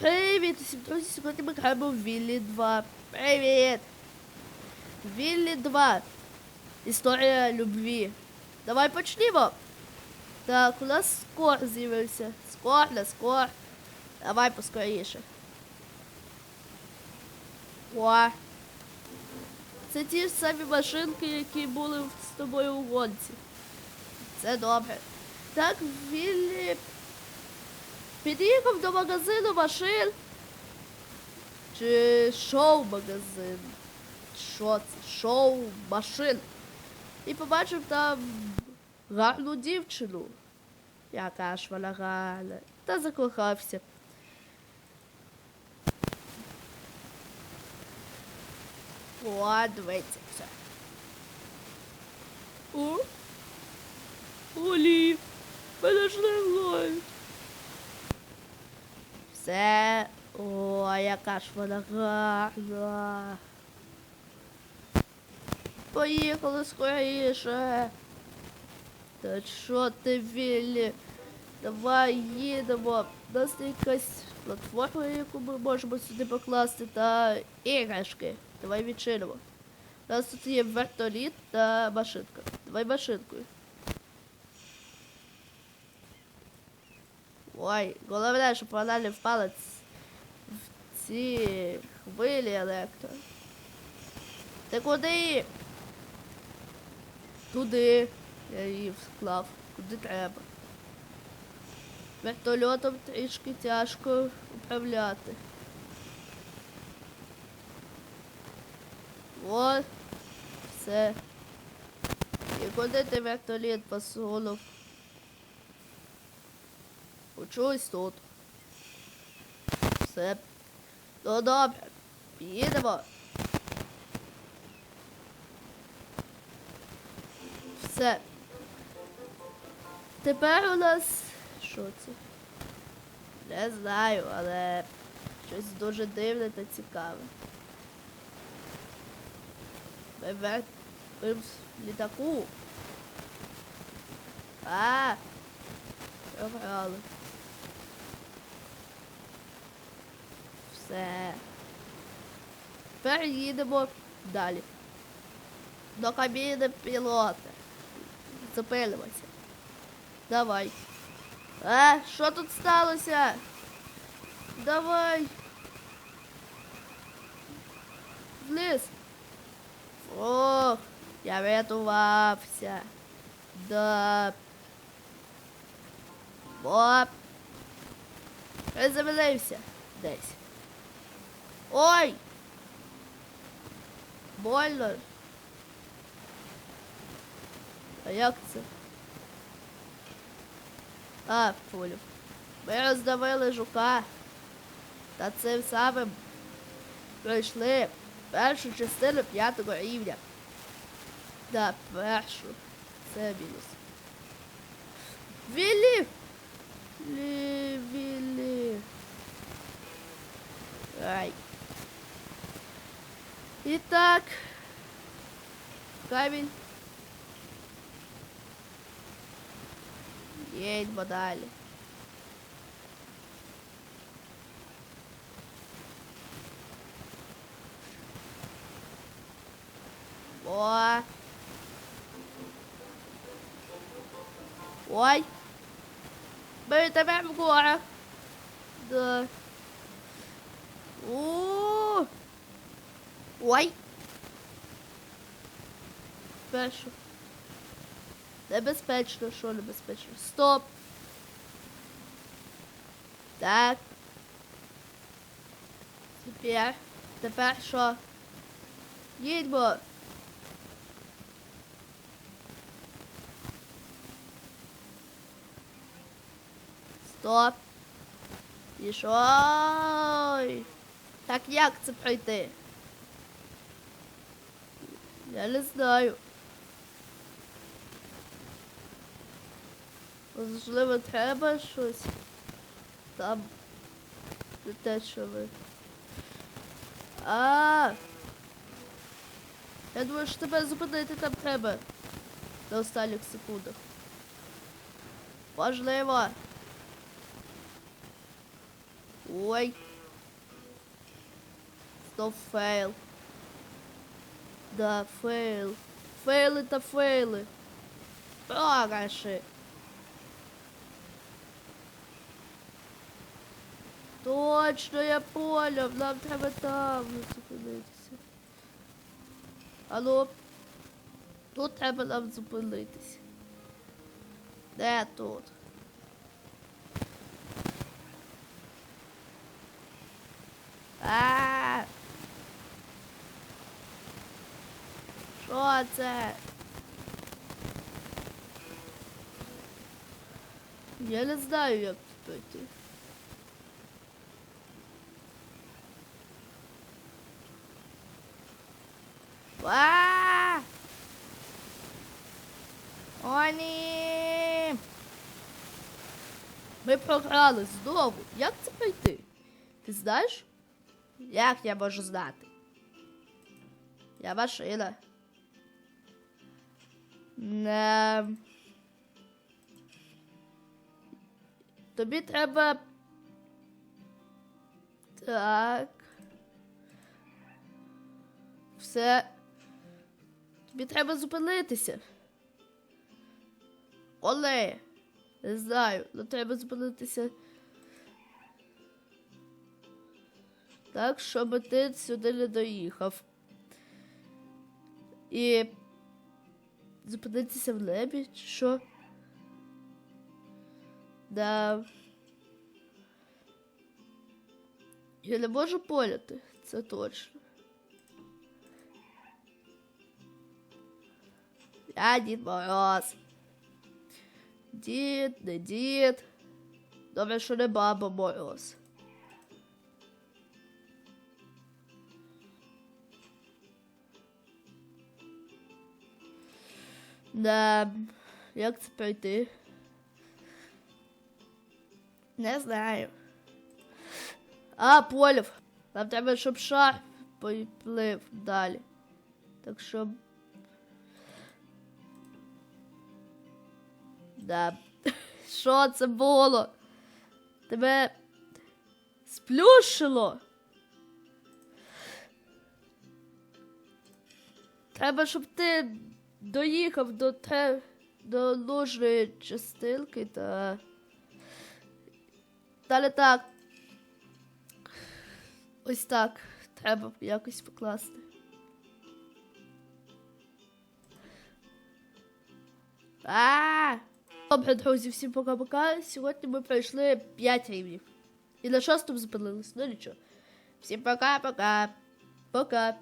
Привіт, усім друзі, сьогодні ми граємо в Віллі 2. Привіт! Віллі 2. Історія любві. Давай почнімо. Так, у нас скор з'явився. Скор, не скор. Давай поскоріше. О. Це ті ж самі машинки, які були з тобою у гонці. Це добре. Так, Віллі Під'їхав до магазину машин. Чи шоу-магазин. Що це? Шоу машин. І побачив там гарну дівчину. Яка ж вона гарна. Та закохався. О, дивіться все. О? Олі, мене ж не грають. Все. О, яка ж вона гарна. Поїхали скоріше. Та що ти Віллі? Давай їдемо. У нас якась платформа, яку ми можемо сюди покласти, та іграшки. Давай відчинимо. У нас тут є вертоліт та машинка. Давай машинкою. Ой, головне, щоб вона не впала в ці хвилі електро. Ти куди? Туди. Я її вклав. Куди треба. Вертольотом трішки тяжко управляти. От. Все. І куди ти вертоліт посунув? Учусь тут. Все. Ну добре. Їдемо. Все. Тепер у нас. Що це? Не знаю, але щось дуже дивне та цікаве. Ми вер... ми в літаку. А, програли. Все. Тепер їдемо далі. До кабіни пілота. Зупинимося. Давай. А, що тут сталося? Давай. Вниз. Ох, я врятувався. Да. Боп. Приземлився десь. Ой! Больно. А як це? А, поняв. Ми роздавили жука. Та цим самим пройшли першу частину п'ятого рівня. Да, першу. Це мінус. Віллі! Лі, Віллі. Ай. І так. Камінь. Їдьмо далі. О. Ой. Тебе в горах. Да. О. Ой. Першу. Небезпечно, що небезпечно? Стоп. Так. Тепер. Тепер що? Їдьмо. Стоп. Пішой. Так як це пройти? Я не знаю. Можливо, треба щось. Там. Не те, що ви. А. Я думаю, що тебе зупинити там треба. На останніх секундах. Можливо. Ой. то фейл. Да, фейл. Фейли та фейли. Програші. Точно, я поняв, нам треба там зупинитися. Алло. Тут треба нам зупинитися. Де тут? А. Це? Я не знаю, як тут йти. А! О, ні! Ми програли знову. Як це пройти? Ти знаєш? Як я можу знати? Я машина. Не. Тобі треба. Так. Все. Тобі треба зупинитися. Оле. Не знаю, але треба зупинитися. Так, щоб ти сюди не доїхав. І зупинитися в небі, чи що? Да. Я не можу поняти, це точно. Я Дід Мороз. Дід, не дід. Добре, що не баба Мороз. Да, як це пройти? Не знаю. А, поняв. Нам треба, щоб шар поплив далі. Так що. Да. Що це було? Тебе сплющило? Треба, щоб ти доїхав до те, до нужної частинки та. Далі так. Ось так. Треба якось покласти. А! Добре, друзі, всім пока-пока. Сьогодні ми пройшли 5 рівнів. І на шостому зупинились. Ну нічого. Всім пока-пока. Пока.